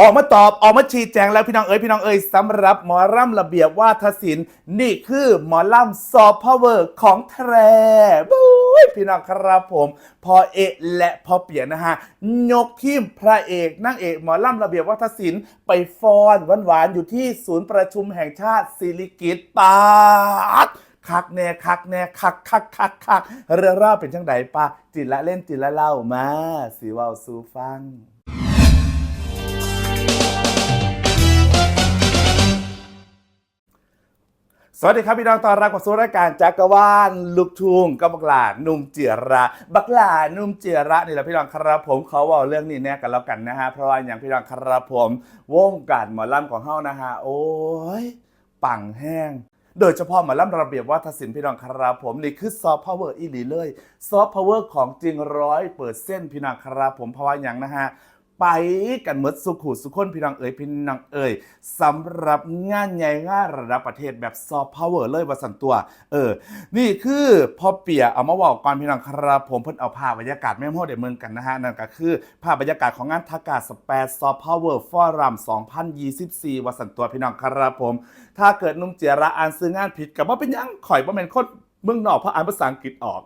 ออกมาตอบออกมาชี้แจงแล้วพี่น้องเอ๋ยพี่น้องเอ๋ยสำหรับหมอร่ำระเบียบวาทศิลป์นี่คือหมอร่ำซอฟต์พาวเวอร์ของแทรบุ้ยพี่น้องครับผมพอเอกและพอเปียกนะฮะยกทีมพระเอกนางเอกหมอร่ำระเบียบวาทศิลป์ไปฟอนหวานๆอยู่ที่ศูนย์ประชุมแห่งชาติศิริกิตปาดคักแน่คักแน่คักคักคักคักเรืองราเป็นจังไดปะจิตละเล่นจิตละเล่ามาสีว้าสู่ฟัง สวัสดีครับพี่น้องตอนรับกับสู่รายการจักรวาลลูกทุ่งกับบักหลาหนุ่มเจียระบักหลาหนุ่มเจียระนี่แหละพี่น้องครับผมเขาบอกเรื่องนี้เนี่ยกันแล้วกันนะฮะเพราะว่าอย่างพี่น้องครับผมวงการหมอลำของเฮานะฮะโอ้ยปังแห้งโดยเฉพาะหมอลำระเบียบวัฒนศิลป์พี่น้องครับผมนี่คือซอฟต์พาวเวอร์อีหลีเลยซอฟต์พาวเวอร์ของจริงร้อยเปิดเส้นพี่น้องครับผมเพราะว่าอย่างนะฮะ ไปกันหมดสุขุสุขคนพี่น้องเอ๋ยพี่น้องเอ๋ยสำหรับงานใหญ่งานระดับประเทศแบบซอฟต์พาวเวอร์เลยว่าสันตัว เออ นี่คือพอเปียเอามาบอกก่อนพี่น้องครับผมเพิ่นเอาภาพบรรยากาศแม่โมเดเมืองกันนะฮะนั่นก็คือภาพบรรยากาศของงานทากาสเปซซอฟต์พาวเวอร์ฟอรัม2024ว่าสันตัวพี่น้องครับผม ถ้าเกิดนุ่มเจียระอ่านซื้องานผิดกับว่าเป็นยังข่อยบ่แม่นคนเมืองนอกเพราะอ่านภาษาอังกฤษออก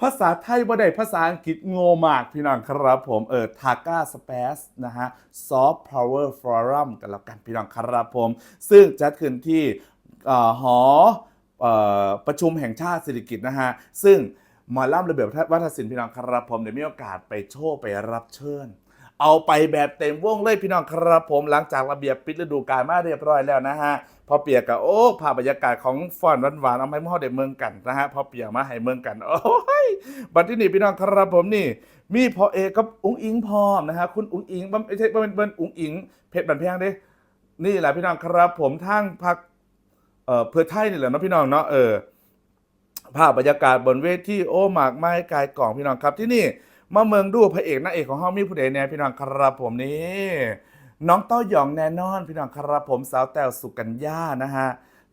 ภาษาไทยบ่ได้ภาษาอังกฤษโง่มากพี่น้องครับผมเออทาก้าสเปซนะฮะซอฟต์พาวเวอร์ฟอรัมกันแล้วกันพี่น้องครับผม ซึ่งจัดขึ้นที่หอประชุมแห่งชาติเศรษฐกิจนะฮะ ซึ่งหมอล่ำระเบียบวัฒนศิลป์พี่น้องครับผมได้มีโอกาสไปโชว์ไปรับเชิญ เอาไปแบบเต็มวงเลยพี่น้องครับผมหลังจากระเบียบปิดฤดูกาลมาเรียบร้อยแล้วนะฮะพอเปียกกับโอ้ภาพบรรยากาศของฟอนหวานๆเอาให้พ่อได้เมืองกันนะฮะพอเปียกมาให้เมืองกัน โอ้ยบัดที่นี่พี่น้องครับผมนี่ มีพอเอกกับอุ้งอิงพร้อมนะฮะคุณอุ้งอิงไม่ใช่เป็นเป็นอุ้งอิง เพชรบันแพงเด้นี่แหละพี่น้องครับผมทางพักเอ่อเพื่อไทยนี่แหละเนาะพี่น้องเนาะเออภาพบรรยากาศบนเวทีโอ้หมากไม้กายกล่องพี่น้องครับที่นี่ มาเมืองดูพระเอกนางเอกของเฮามีผู้ใดแน่พี่น้องครับผมนี่น้องเต้าหยองแน่นอน พี่น้องครับผมสาวแต้วสุกัญญานะฮะ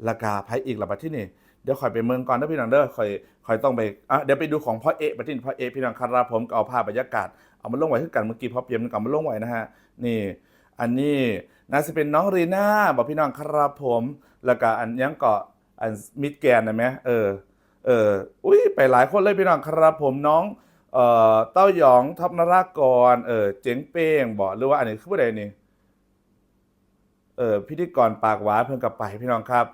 ล้วก็พระอีกละบัดที่นี่เดี๋ยวคอยไปเมืองก่อนนะพี่น้องเด้อคอยคอยต้องไปอะเดี๋ยวไปดูของพ่อเอกบัดที่นี่พ่อเอกพี่น้องครับผมก็เอาภาพบรรยากาศเอามาลงไว้คือกันเมื่อกี้พ่อเปียมก็เอามาลงไว้นะฮะนี่ อันนี้น่าจะเป็นน้องรีน่าบอกพี่น้องครับผมแล้วก็อันยังเกาะอันมิดแกนนะไหมเออเอออุ้ยไปหลายคนเลยพี่น้องครับผมน้อง เอ่อเต้าหยองทับนรากร เออเจ๋งเป้งบอกหรือว่าอันนี้คือผู้ใดนี่เออพิธีกรปากหวานเพิ่งกลับไปพี่น้องครับ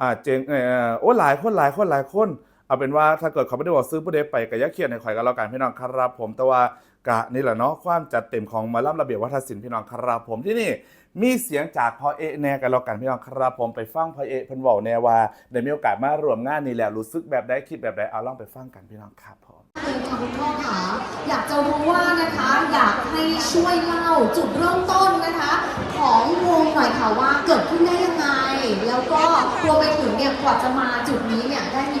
อ่าเจ๋งเออโอ้หลายคนหลายคนหลายคน เอาเป็นว่าถ้าเกิดเขาไม่ได้บอกซื้อผู้ใดไปก็อยักเขียนในข่อยกันแล้วกันพี่น้องครับผมแต่ว่ากะนี่แหละเนาะความจัดเต็มของมาล่ำระเบียบวัฒนศิลป์พี่น้องครับผมที่นี่มีเสียงจากพ่อเอแน่กันแล้วกันพี่น้องครับผมไปฟังพ่อเอเพิ่นเว้าแน่ว่าได้มีโอกาสมารวมงานนี้แหล้วรู้สึกแบบใดคิดแบบใดเอาลองไปฟังกันพี่น้องครับผมเลยค่ะคุณพ่อค่ะอยากจะรู้ว่านะคะอยากให้ช่วยเล่าจุดเริ่มต้นนะคะ ของวงหน่อยค่ะว่าเกิดขึ้นได้ยังไง แล้วก็รวมไปถึงเนี่ยกว่าจะมาจุดนี้เนี่ยได้มี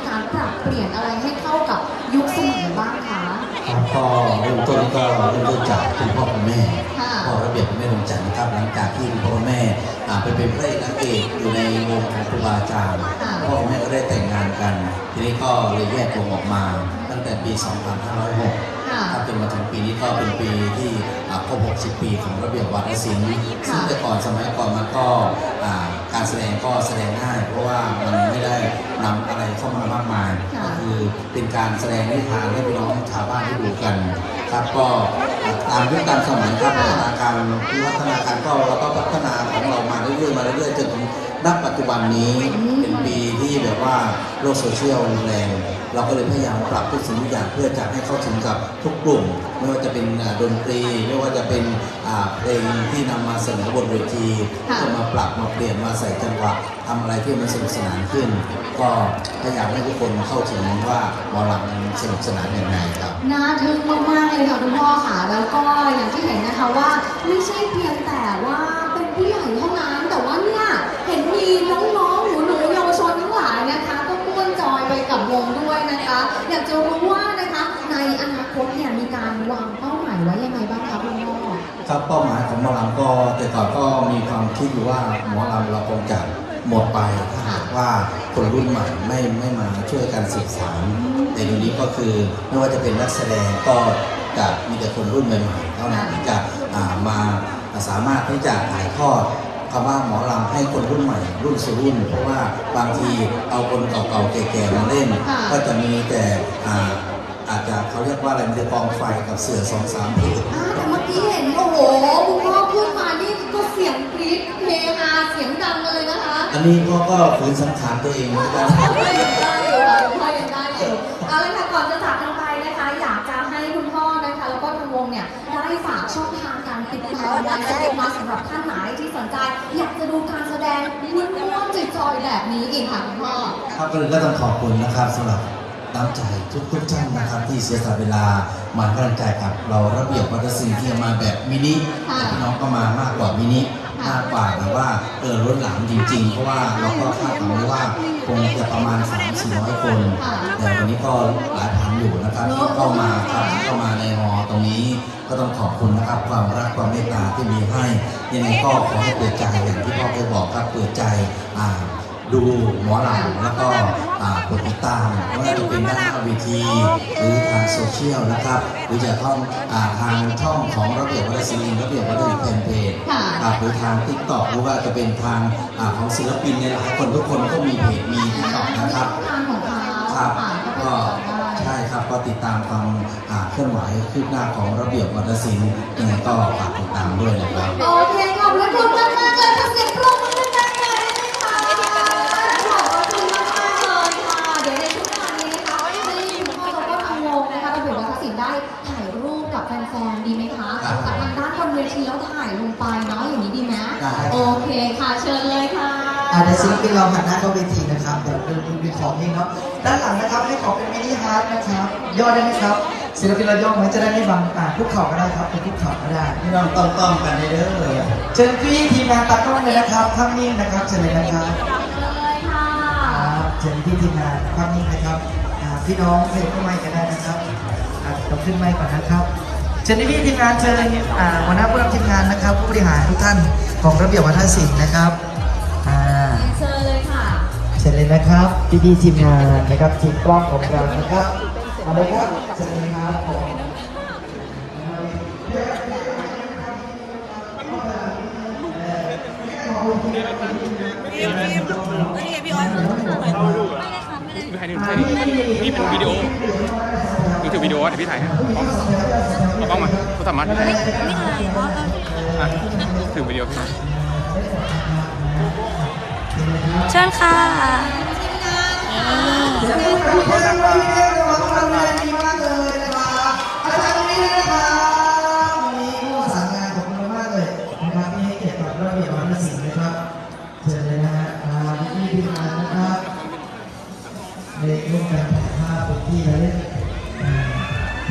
ก็เริ่มต้นก็เริ่มต้นจากคุณพ่อคุณแม่ค่ะพ่อระเบียบคุณแม่ดวงจันทร์นะครับ หลังจากที่คุณพ่อคุณแม่อ่าไปเป็นพระเอกนางเอกอยู่ในวงของครูบาอาจารย์พ่อคุณแม่ก็ได้แต่งงานกัน ทีนี้ก็เลยแยกวงออกมา ตั้งแต่ปี 2506ค่ะครับจนมาถึงปีนี้ก็เป็นปีที่อ่าครบ 60 ปีของระเบียบวัฒนศิลป์ค่ะซึ่งแต่ก่อนสมัยก่อนมันก็อ่าการแสดงก็แสดงง่าย เพราะว่ามันไม่ได้นำอะไรเข้ามามากมาย็คือเป็นการแสดงนิทานให้พี่น้องชาวบ้านได้ดูกัน ครับก็ตามยุคตามสมัยครับพัฒนาการวิวัฒนาการก็เราก็พัฒนาของเรามาเรื่อยๆมาเรื่อยๆจนถึงณปัจจุบันนี้เป็นปีที่แบบว่าโลกโซเชียลแรงเราก็เลยพยายามปรับทุกสิ่งทุกอย่างเพื่อจะให้เข้าถึงกับทุกกลุ่ม ไม่ว่าจะเป็นดนตรี ไม่ว่าจะเป็นเพลงที่นำมาเสนอบนเวทีจะมาปรับมาเปลี่ยนมาใส่จังหวะทำอะไรที่มันสนุกสนานขึ้น ก็พยายามให้ทุกคนเข้าถึงว่าหมอลำสนุกสนานยังไงครับน่าทึ่งมากๆเลยค่ะคุณพ่อค่ะแล้วล้วก็อย่างที่เห็นนะคะว่าไม่ใช่เพียงแต่ว่าเป็นผู้ใหญ่เท่านั้น แต่ว่าเนี่ยเห็นมีน้องๆหนูๆเยาวชนทั้งหลายนะคะก็ม่วนจอยไปกับวงด้วยนะคะ อยากจะรู้ว่านะคะในอนาคตเนี่ยมีการวางเป้าหมายไว้ยังไงบ้างคะคุณพ่อครับเป้าหมายของหมอลำก็แต่ก่อนก็มีความคิดอยู่ว่าหมอลำเราคงจะหมดไปถ้าหากว่าคนรุ่นใหม่ไม่ไม่มาช่วยกันสืบสานแต่เดี๋ยวนี้ก็คือไม่ว่าจะเป็นนักแสดงก็ จะมีแต่คนรุ่นใหม่ๆเท่านั้นที่จะอ่าสามารถที่จะถ่ายทอดคำว่าหมอลำให้คนรุ่นใหม่ รุ่นสู่รุ่น เพราะว่าบางทีเอาคนเก่าๆแก่ๆมาเล่นค่ะก็จะมีแต่อ่าอาจจะเขาเรียกว่าอะไรมันจะกองไฟกับเสือสองสามผืนอ่าแต่เมื่อกี้เห็นโอ้โหคุณพ่อพูดมานี่ก็เสียงกรี๊ดเฮฮาเสียงดังกันเลยนะคะ อันนี้พ่อก็ฝืนสังขารตัวเองเหมือนกัน สำหรับท่านไหนที่สนใจ อยากจะดูการแสดงม้วนๆจอยๆแบบนี้อีกค่ะคุณพ่อ ครับก็เลยก็ต้องขอบคุณนะครับสำหรับน้ำใจทุกทุกๆท่านนะครับ ที่เสียสละเวลามาให้กำลังใจกับ เราระเบียบวัฒนศิลป์ที่จะมาแบบมินิค่ะ แต่พี่น้องก็มามากกว่ามินิ ค่ะมากกว่าแบบว่าเออล้นหลามจริง ๆ เพราะว่าเราก็คาดหวังไว้ว่าคงจะประมาณ 3 4 0 0 คนค่ะแต่วันนี้ก็หลายพันอยู่นะครับที่เข้ามาครับที่เข้ามาในหอตรงนี้ก็ต้องขอบคุณนะครับ ความรักความเมตตาที่มีให้ยังไงก็ขอให้เปิดใจอย่างที่พ่อเคยบอกครับเปิดใจอ่า ดูหมอลำแล้วก็อ่ากดติดตามไม่ว่าจะเป็นด้านหน้าเวทีหรือทางโซเชียลนะครับ หรือจะท่องอ่าทางช่องของระเบียบวัฒนศิลป์ระเบียบวัฒนศิลป์แฟนเพจค่ะอ่าหรือทางทิกตอกหรือว่าจะเป็นทางอ่าของศิลปินในหลายคนทุกคนก็มีเพจมีทิกตอกนะครับทางของเขาครับอ่าก็ไปก็ติดตามได้ใช่ครับก็ติดตามความอ่าเคลื่อนไหวคืบหน้าของระเบียบวัฒนศิลป์ยังไงก็ฝากติดตามด้วยนะครับโอเคขอบคุณมากมากๆเลยค่ะ ฟนๆดีไหมคะครับ กับทางด้านบนเวทีแล้วถ่ายลงไปเนาะอย่างนี้ดีไหมได้โอเคค่ะเชิญเลยค่ะอ่าเดี๋ยวศิลปินเราหันหน้าเข้าเวทีนะครับเดี๋ยวเป็นเป็นของเองครับด้านหลังนะครับให้ของเป็นมินิฮาร์ดนะครับย่อได้ไหมครับศิลปินเราย่อไว้จะได้ไม่บังอ่าคุกเข่าก็ได้ครับเป็นคุกเข่าก็ได้ พี่น้องต้องต้องกันเด้อเลยเชิญพี่ทีมงานตากล้องเลยนะครับภาพนิ่งนะครับเชิญเลยนะครับเชิญเลยค่ะครับเชิญพี่ทีมงานภาพนิ่งนะครับอ่าพี่น้องเพลงขึ้นไมค์กันได้นะครับอ่าต้องขึ้นไมค์ก่อนนะครับ เชิญพี่ทีมงานเชิญอ่าหัวหน้าผู้นำทีมงานนะครับ ผู้บริหารทุกท่านของระเบียบวัฒนศิลป์นะครับอ่าเชิญเลยค่ะเชิญเลยนะครับพี่พี่ๆทีมงานนะครับทีมกล้องของเรานะครับมาเลยครับเชิญเลยครับผมพี่ถ่ายนี่ใช่ดินี่เป็นวิดีโอนี่ ถือวิดีโอเดี๋ยวพี่ถ่ายให้เอากล้องมาโทรศัพท์มาอะถือวิดีโอพี่ถ่ายเชิญค่ะเชิญเลยครับพี่เลี้ยงเราพี่เลี้ยงเรา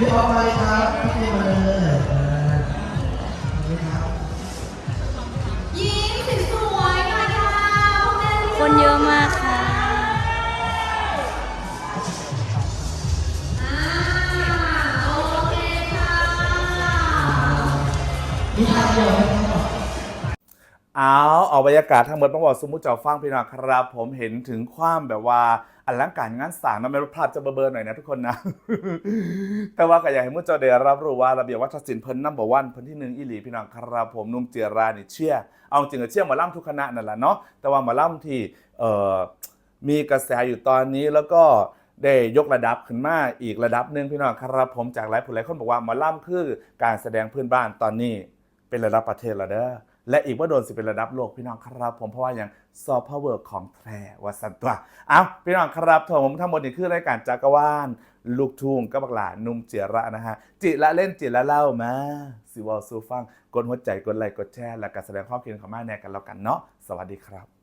พี่ออกมาเลยครับพี่มาเลยอ่าขอบคุณครับยิ้มสวยๆหน่อยค่ะพ่อแม่ลูกคนเยอะมากค่ะอ่าโอเคค่ะมีทางเดียวไหมครับ เอาเอาบรรยากาศทั้งหมดต้องบอกสมมุติเจ้าฟังพี่น้องครับ ผมเห็นถึงความแบบว่า อลังการงานสร้างนะไม่รู้ภาพจะเบลอๆหน่อยนะทุกคนนะ แต่ว่าก็อยากให้มุจเจ้าเดรับรู้ว่าระเบียบวัฒนศิลป์เพิ่นนัมเบอร์วันเพิ่นที่หนึ่งอีหลีพี่น้องครับผมนุ่มเจียรานี่เชื่อ เอาจริงก็เชื่อหมอล่ำทุกคณะนั่นแหละเนาะแต่ว่าหมอล่ำที่เอ่อมีกระแสอยู่ตอนนี้แล้วก็ได้ยกระดับขึ้นมาอีกระดับหนึ่งพี่น้องครับผมจากหลายผู้หลายคนบอกว่าหมอล่ำคือการแสดงพื้นบ้านตอนนี้เป็นระดับประเทศแล้วเด้อ และอีกว่าโดนสิเป็นระดับโลกพี่น้องครับผมเพราะว่าอย่างซอฟต์พาวเวอร์ของแทรวัสันตัวเอาพี่น้องครับผมทั้งหมดนี่คือรายการจักรวาลลูกทุ่งกับบักหลานุ่มเจียระนะฮะ จิละเล่นจิละเล่ามาสิวอลซูฟังกดหัวใจกดไลค์กดแชร์ และการแสดงความคิดเห็นของมาแน่กันแล้วกันเนาะสวัสดีครับ